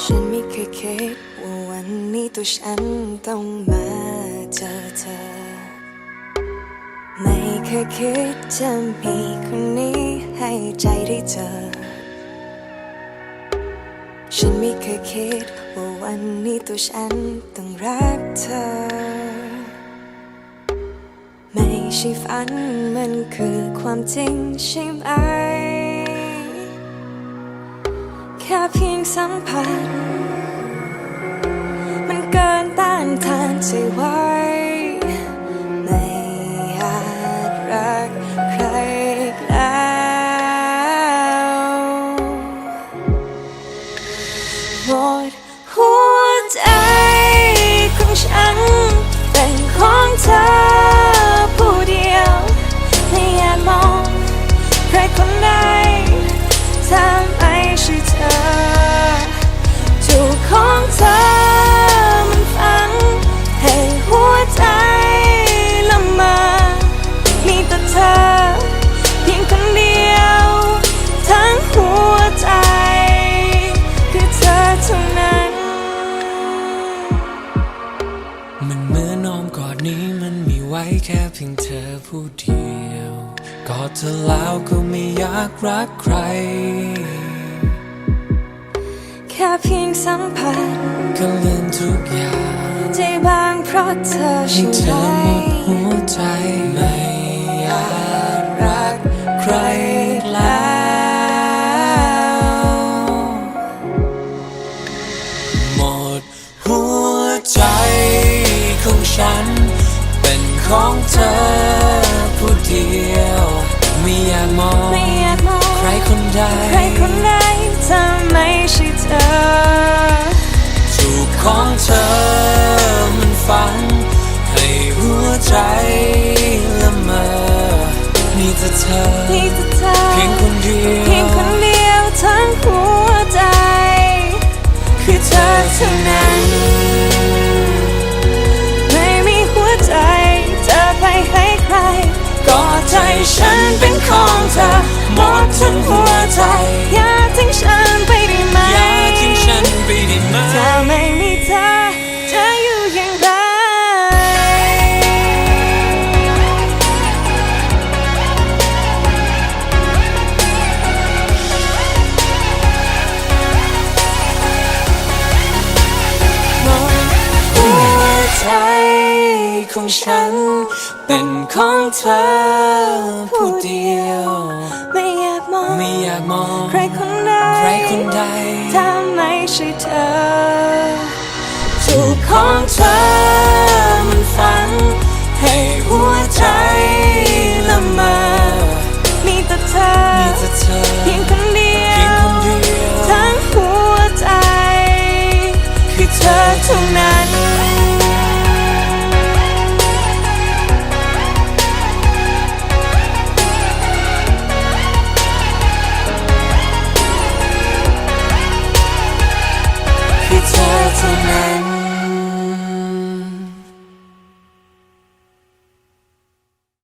ฉันไม่เคยคิดว่าวันนี้ตัวฉันต้องมาเจอเธอ ไม่เคยคิดจะมีคนนี้ให้ใจได้เจอ ฉันไม่เคยคิดว่าวันนี้ตัวฉันต้องรักเธอ ไม่ใช่ฝันมันคือความจริงใช่ไหม แค่เพียงสัมผัสมันเกินต้านทานใจว่า นเหมือนน้อมกอดนี้มันมีไว้แค่เพียงเธอผู้เดียวกอดเธอแล้วก็ไม่อยากรักใคร แค่เพียงสัมผัสก็เลือนทุกอย่างใจบางเพราะเธอให้ใช่เธไหมอหมดหัวใจไม่อยากรักใคร ของเธอผู้เดียวไม่อยากมองไม่อยากมองใครคนใดใครคนไหนถ้าไม่ใช่เธอถูกของเธอมันฝังให้หัวใจละเมอมีแต่เธอมีแต่เธอเพียงคนเดียวเพียงคนเดียวทั้งหัวใจ คือเธอเท่านั้น หมดทั้งหัวใจ อย่าทิ้งฉันไปได้ไหมอย่าทิ้งฉันไปได้ไหมถ้าไม่มีเธอจะอยู่อย่างไรหมดหัวใจของฉันเป็นของเธอผู้เดียวากมองใครคนใดใถ้าไม่ใช่เธอจูบของเธอมันฟัง ให้หัวใจละเมอมีแต่เธอเพียงคนเดียวทั้งหัวใจ คือเธอเท่านั้น be turtle tonight.